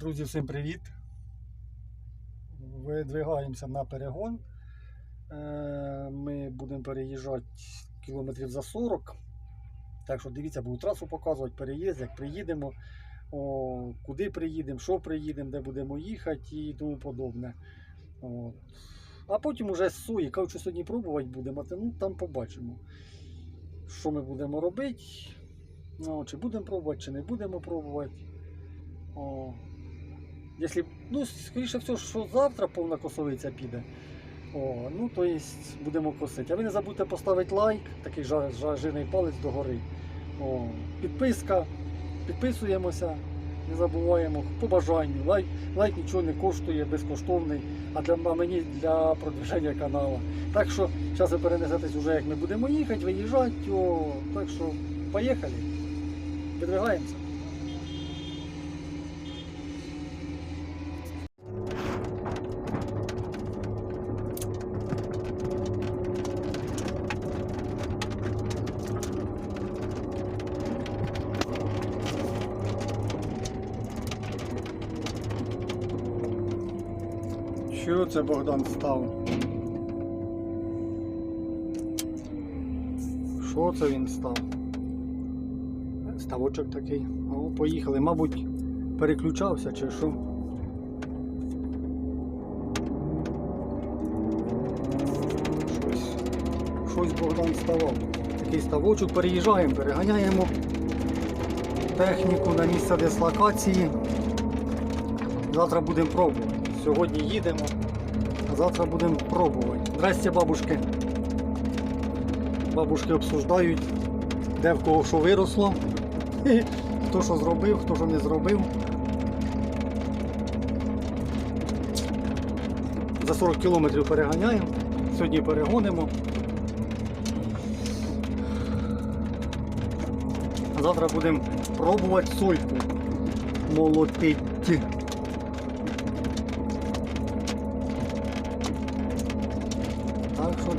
Друзі, всім привіт! Видвигаємося на перегон. Е, Ми будемо переїжджати кілометрів за 40. Так що дивіться, буду трасу показувати, переїзд, як приїдемо, о, куди приїдемо, що приїдемо, де будемо їхати і тому подобне. От. А потім уже сої, кажуть, сьогодні пробувати будемо, ну, там побачимо, що ми будемо робити. Ну, чи будемо пробувати, чи не будемо пробувати. Якщо, ну, скоріше все, що завтра повна косовиця піде. О, ну, то есть будемо косити. А ви не забудьте поставити лайк, такий жар, жар, жирний палець догори. О, підписка, підписуємося, не забуваємо по бажанню. Лайк, лайк нічого не коштує, безкоштовний, а для а мені для продвиження каналу. Так що зараз ви перенесетесь вже, як ми будемо їхати, виїжджати. О, так що поїхали. Підвигаємося. Це Богдан став? Що це він став? Ставочок такий. О, поїхали. Мабуть, переключався чи що. Щось, щось Богдан ставав. Такий ставочок, переїжджаємо, переганяємо техніку на місце дислокації. Завтра будемо пробувати. Сьогодні їдемо, завтра будемо пробувати. Здрасте, бабушки. Бабушки обсуждають, де в кого що виросло, хто що зробив, хто що не зробив. За 40 кілометрів переганяємо. Сьогодні перегонимо. Завтра будемо пробувати сольку молотити.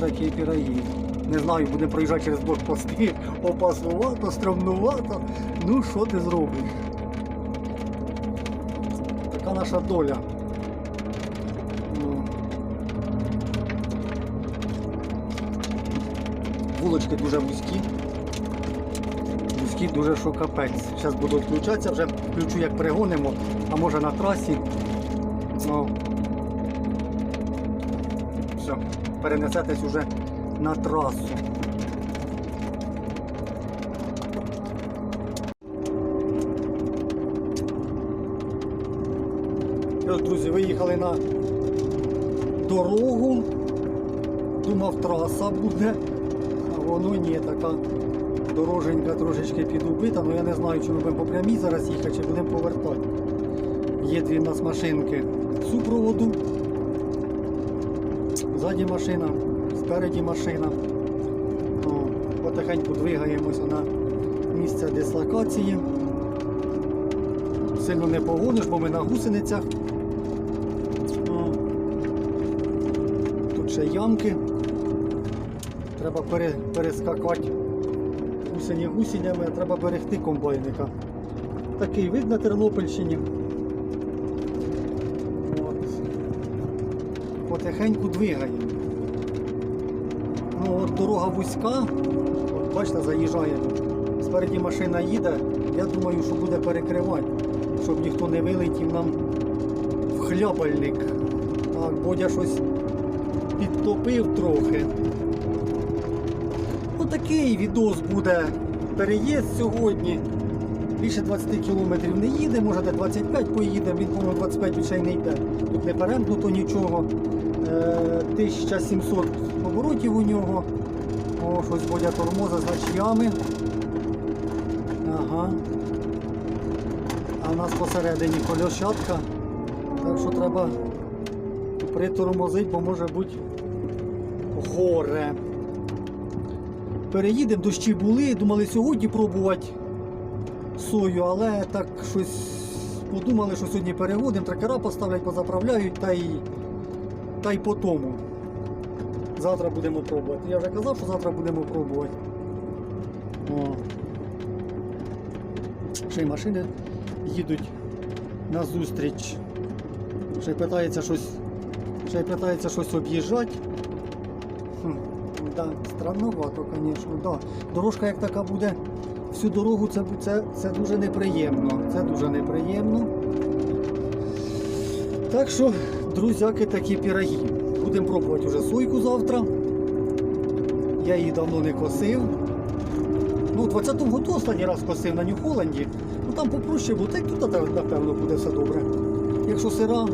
Так що такі піроги. Не знаю, будемо проїжджати через блокпости. Опаснувато, стрімнувато. Ну що ти зробиш? Така наша доля. Ну. Вулочки дуже вузькі. Вузькі дуже що капець. Зараз буду відключатися, вже включу як перегонимо, а може на трасі. Ну, все, перенесетесь уже на трасу. І друзі, виїхали на дорогу. Думав, траса буде, а воно ні, така дороженька трошечки підубита, але я не знаю, чи ми будемо по прямій зараз їхати, чи будемо повертати. Є дві в нас машинки супроводу. Ззаді машина, спереді машина. О, потихеньку двигаємося на місце дислокації. Сильно не погониш, бо ми на гусеницях. О, тут ще ямки. Треба пере, перескакати гусені гусенями, треба берегти комбайника. Такий вид на Тернопільщині. От. Потихеньку двигаємо. Ну от дорога вузька, от бачите, заїжджаємо. Спереді машина їде, я думаю, що буде перекривати, щоб ніхто не вилетів нам в хляпальник. Так, Бодя щось підтопив трохи. Отакий відос буде переїзд сьогодні. Більше 20 кілометрів не їде, може де 25 поїде, він, по-моєму, 25 більше не йде. Тут не перемкнуто нічого. Е, 1700 оборотів у нього. О, щось водя тормоза з гачями. Ага. А в нас посередині колощатка. Так що треба притормозити, бо може бути горе. Переїдемо, дощі були, думали сьогодні пробувати сою, але так щось подумали, що сьогодні переводимо, тракера поставлять, позаправляють та й, та й по тому. Завтра будемо пробувати. Я вже казав, що завтра будемо пробувати. О. Ще й машини їдуть на зустріч. Ще й питається щось. Ще й питається щось об'їжджати. Да, странновато, звісно. Да. Дорожка як така буде всю дорогу, це, це, це дуже неприємно. Це дуже неприємно. Так що, друзяки, такі піроги. Будемо пробувати вже сойку завтра. Я її давно не косив. Ну, у 20-му году останній раз косив на Нью-Холланді. Ну там попроще було, та тут напевно буде все добре. Якщо сира,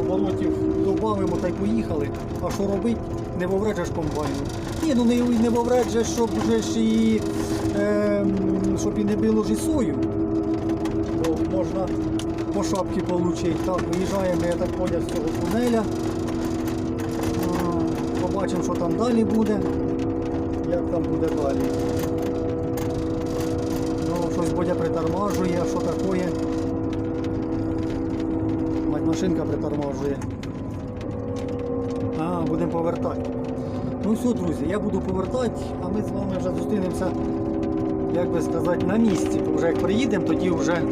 оборотів додамо та й поїхали. А що робити? Не вовреджеш комбайну. Ні, ну не, не вовреджеш, щоб вже ж і, ем, щоб і не било ж сою. Можна по шапці отримати. Так, виїжджаємо, я так поняв, з цього тунеля. А, Побачимо, що там далі буде. Як там буде далі. Ну, щось Бодя притормажує, що таке? Мать машинка притормажує. А, будемо повертати. Ну все, друзі, я буду повертати, а ми з вами вже зустрінемося, як би сказати, на місці. Бо вже як приїдемо, тоді вже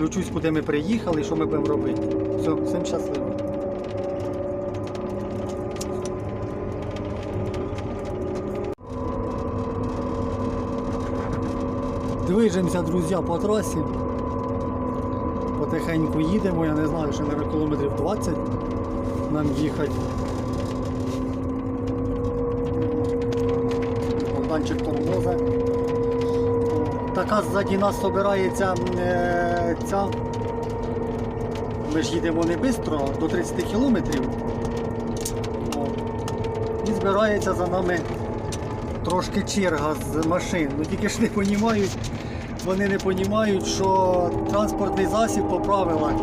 включусь, куди ми приїхали що ми будемо робити. Все, всім щасливо. Движемося, друзі, по трасі. Потихеньку їдемо, я не знаю, що на кілометрів 20 нам їхати. Богданчик тормоза. Така ззаді нас собирається е, ця. Ми ж їдемо не швидко, до 30 кілометрів. О. І збирається за нами трошки черга з машин. Ну тільки ж не розуміють, вони не розуміють, що транспортний засіб по правилах,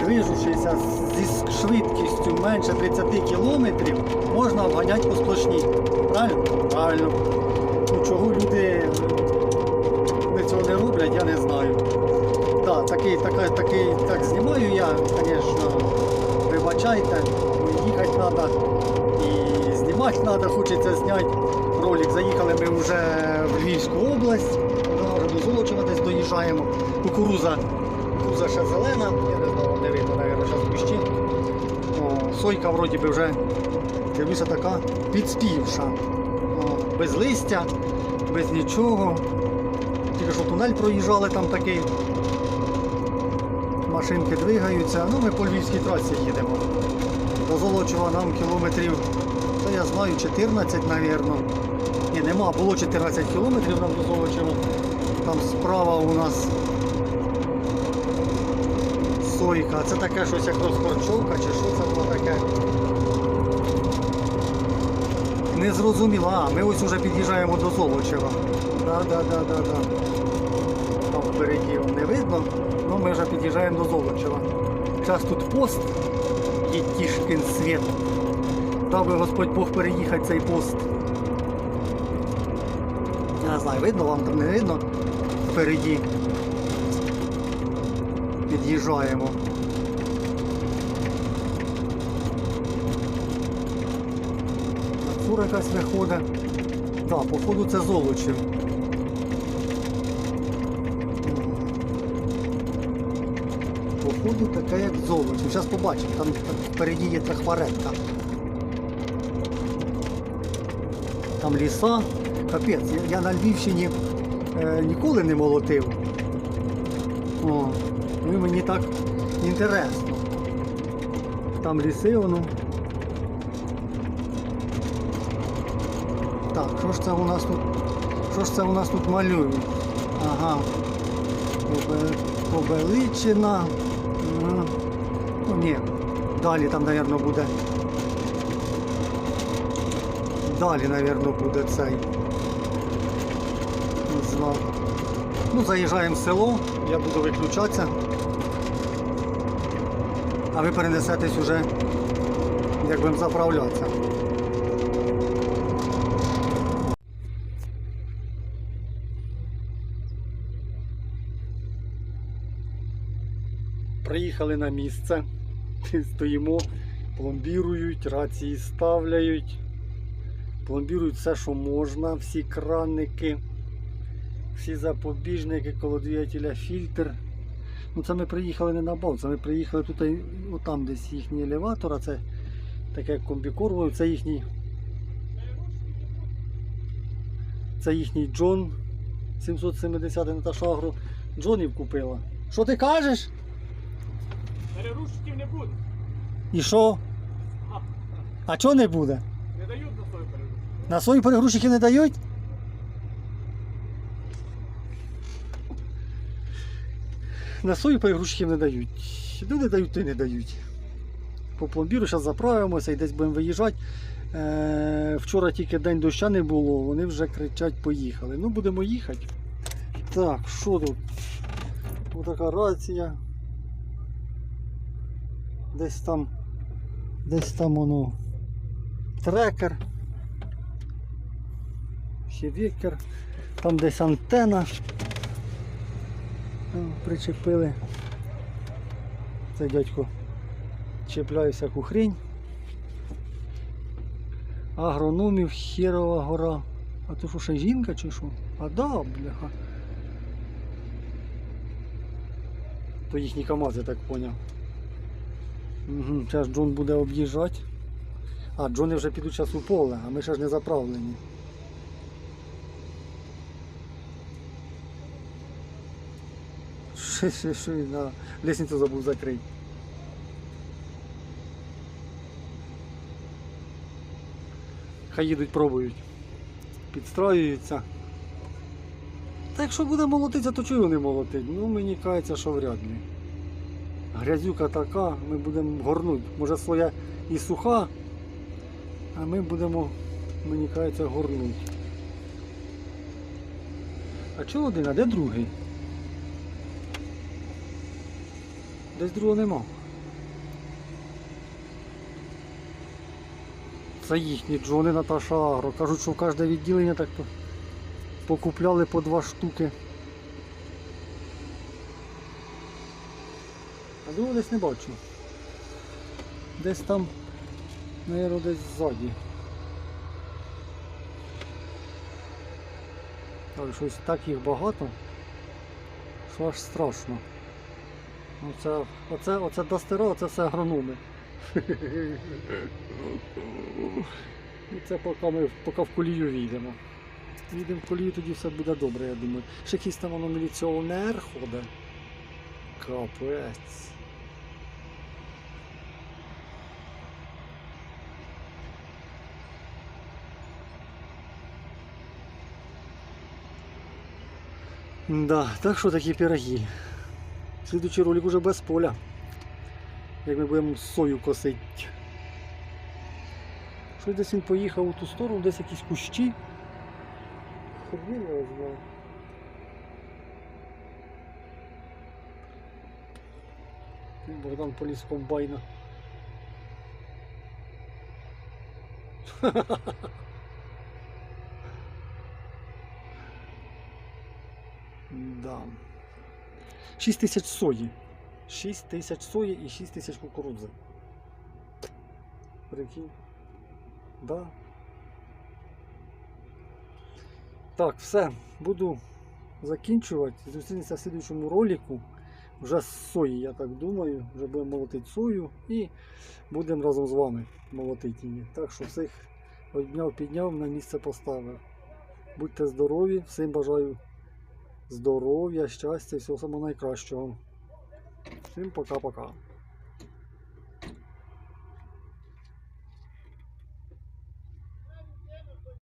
движучися зі швидкістю менше 30 кілометрів, можна обганяти по сплошній. Правильно? Правильно. Ну, чого люди такий, така, такий, так знімаю я, звісно, вибачайте, їхати треба і знімати треба, хочеться зняти ролик. Заїхали ми вже в Львівську область, до Золочева десь доїжджаємо. Кукуруза, кукуруза ще зелена, я не знаю, не видно, мабуть, зараз кущі. Сойка вроді би вже дивлюся така підспівша. Без листя, без нічого. Тільки що тунель проїжджали там такий. Машинки двигаються. Ну ми по Львівській трасі їдемо. До Золочева нам кілометрів, та я знаю, 14, мабуть. Ні, нема, було 14 кілометрів нам до Золочева. Там справа у нас сойка. Це таке щось як розпорчовка чи що це було таке. Не зрозуміло. А, ми ось уже під'їжджаємо до Золочева. Да, да, да, да, да. Там впереді не видно, ми вже під'їжджаємо до Золочева. Зараз тут пост Єтішкин світ. Дав би Господь Бог переїхати цей пост. Я не знаю, видно вам там не видно. Впереді. Під'їжджаємо. Фура якась виходить. Так, походу це Золочів. Походу таке як Золочів. Зараз побачимо, там впереді є трахваретка. Там ліса. Капець, я, я на Львівщині е, ніколи не молотив. О, ну і мені так інтересно. Там ліси воно. Так, що ж це у нас тут? Що ж це у нас тут малюють? Ага. Обе- Обеличина. Ні. Далі там, мабуть, буде. Далі, мабуть, буде цей. Знак. Ну, заїжджаємо в село, я буду виключатися. А ви перенесетесь уже, як будемо заправлятися. Приїхали на місце, стоїмо, пломбірують, рації ставляють, пломбірують все, що можна, всі краники, всі запобіжники, коло двигателя фільтр. Ну це ми приїхали не на бал, це ми приїхали тут, отам десь їхній елеватор, а це таке комбікорво, це їхній. Це їхній Джон 770 Наташа Агро. Джонів купила. Що ти кажеш? Перерушників не буде. І що? А, чого не буде? не дають на свою перерушник. На свої перегрузчики не дають? На свої перегрузчиків не дають. Ну не дають, то й не дають. По пломбіру зараз заправимося і десь будемо виїжджати. Е, вчора тільки день доща не було, вони вже кричать поїхали. Ну будемо їхати. Так, що тут? Ось така рація. Десь там. Десь там воно. Трекер. Ще вікер. Там десь антена. Причепили. Це дядько чіпляє всяку хрінь. Агрономів, Херова гора. А то що ще жінка чи що? А да, бляха. То їхні КАМАЗ, я так поняв. Зараз Джон буде об'їжджати. А, Джони вже підуть час у поле, а ми ще ж не заправлені. Ши, ши, ши, на лестницю забув закрити. Хай їдуть, пробують. Підстраюються. Та якщо буде молотитися, то чого не молотить? Ну мені кається, що вряд ли. Грязюка така, ми будемо горнути. Може своя і суха, а ми будемо, мені кається, горнути. А чого один, а де другий? Десь другого нема. Це їхні Джони Наташа Агро. Кажуть, що в кожне відділення так по- покупляли по два штуки. А десь не бачу. Десь там, мабуть, десь ззаді. Але щось так їх багато, що аж страшно. Оце, оце, оце дастера, оце все агрономи. І це поки ми поки в колію війдемо. Їдемо в колію, тоді все буде добре, я думаю. Ще якийсь там воно міліціонер ходить. Капець. Да, так що такі пироги. Слідуючий ролик уже без поля. Як ми будемо сою косити. Що десь він поїхав у ту сторону, десь якісь кущі. Хрін його знає. Богдан поліз комбайна. Да. 6 тисяч сої. 6 тисяч сої і 6 тисяч кукурудзи. Прикинь. Да. Так, все. Буду закінчувати. Зустрінемося в слідуючому ролику. Вже з сої, я так думаю. Вже будемо молотити сою і будемо разом з вами молотити її. Так що всіх обняв, підняв, на місце поставив. Будьте здорові, всім бажаю здоров'я, щастя, всього самого найкращого. Всім пока-пока.